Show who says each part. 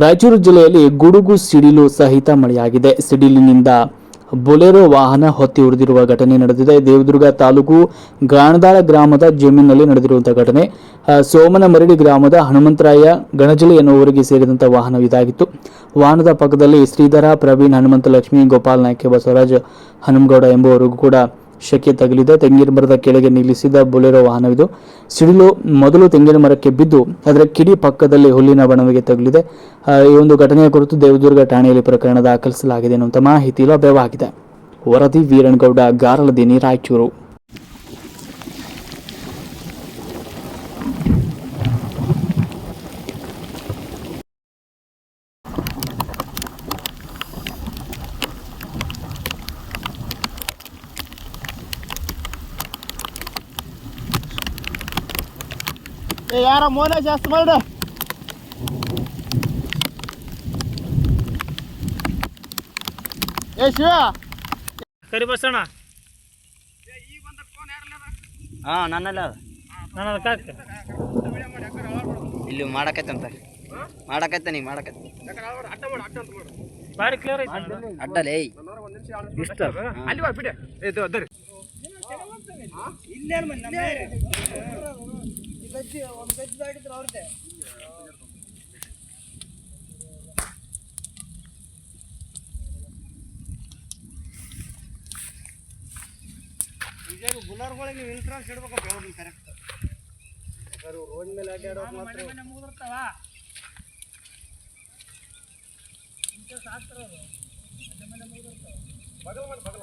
Speaker 1: ರಾಯಚೂರು ಜಿಲ್ಲೆಯಲ್ಲಿ ಗುಡುಗು, ಸಿಡಿಲು ಸಹಿತ ಮಳೆಯಾಗಿದೆ. ಸಿಡಿಲಿನಿಂದ ಬೊಲೆರೋ ವಾಹನ ಹೊತ್ತಿ ಉರಿದಿರುವ ಘಟನೆ ನಡೆದಿದೆ. ದೇವದುರ್ಗ ತಾಲೂಕು ಗಾಣದಾಳ ಗ್ರಾಮದ ಜಮೀನಿನಲ್ಲಿ ನಡೆದಿರುವಂತಹ ಘಟನೆ. ಸೋಮನಮರಡಿ ಗ್ರಾಮದ ಹನುಮಂತರಾಯ ಗಣಜಲಿ ಎನ್ನುವರಿಗೆ ಸೇರಿದಂತಹ ವಾಹನ ಇದಾಗಿತ್ತು. ವಾಹನದ ಪಕ್ಕದಲ್ಲಿ ಶ್ರೀಧರ, ಪ್ರವೀಣ್, ಹನುಮಂತ ಲಕ್ಷ್ಮಿ, ಗೋಪಾಲ್ ನಾಯ್ಕೆ ಬಸವರಾಜ್ ಹನುಮಗೌಡ ಎಂಬುವರಿಗೂ ಕೂಡ ಶೆಕೆ ತಗಲಿದೆ ತೆಂಗಿನ ಮರದ ಕೆಳಗೆ ನಿಲ್ಲಿಸಿದ ಬೊಲೆರೋ ವಾಹನವಿದು. ಸಿಡಿಲು ಮೊದಲು ತೆಂಗಿನ ಮರಕ್ಕೆ ಬಿದ್ದು ಅದರ ಕಿಡಿ ಪಕ್ಕದಲ್ಲಿ ಹುಲ್ಲಿನ ಬಣವಿಗೆ ತಗಲಿದೆ. ಈ ಒಂದು ಘಟನೆಯ ಕುರಿತು ದೇವದುರ್ಗ ಠಾಣೆಯಲ್ಲಿ ಪ್ರಕರಣ ದಾಖಲಿಸಲಾಗಿದೆ ಎನ್ನುವಂಥ ಮಾಹಿತಿ ಲಭ್ಯವಾಗಿದೆ. ವರದಿ ವೀರಣಗೌಡ ಗಾರಲದಿನಿ ರಾಯಚೂರು ಏ
Speaker 2: ಯಾರ ಮೋನ ಜಾಸ್ತಿ ಮಾಡ. ಏ ಶಿವ.
Speaker 3: ಕರಿ ಬಸಣ್ಣ.
Speaker 4: ಹಾ ನನ್ನಲ್ಲ
Speaker 3: ನನ್ನ ನಾನು ಅದಕ್ಕೆ ಹಾಕ್ತೆ
Speaker 4: ಇಲ್ಲಿ ಮಾಡಕತ್ತಂತ. ಮಾಡಕತ್ತ ನೀ ಮಾಡಕತ್ತ.
Speaker 3: ಬಾರಿ ಕ್ಲಿಯರ್ ಐತಿ
Speaker 4: ಅಡ್ಡಲೇ ಇಷ್ಟ ಅಲ್ಲಿ ಬಿಡ. ಇದು ಅದರಿ.
Speaker 2: ಗಜ್ಜಿ ಒಂದು ಗಜ್ಜಿ ದಾಟಿದ್ರು ಅವ್ರದ್ದೇ ನಿಜವಾಗ ಗುಲರ್ಗಳಿಗೆ ನೀವು ಇನ್ಸೂರೆನ್ಸ್ ಇಡ್ಬೇಕು ಅವ್ರನ್ನ ಕರೆಕ್ಟ್ ಅವರು ರೋಡ್ ಮೇಲೆ ಅಡ್ಡಾಡೋ ಮಾತ್ರ.
Speaker 3: ಮುಗಿದಿರ್ತಾವ? ಇನ್ಸೂರೆನ್ಸ್ ಹಾಕ್ತಿರೋದು ಮನೆ ಮುಗಿದಿರ್ತಾವ? ಬಗಲ್ ಮಾಡಿ ಬಗಲ್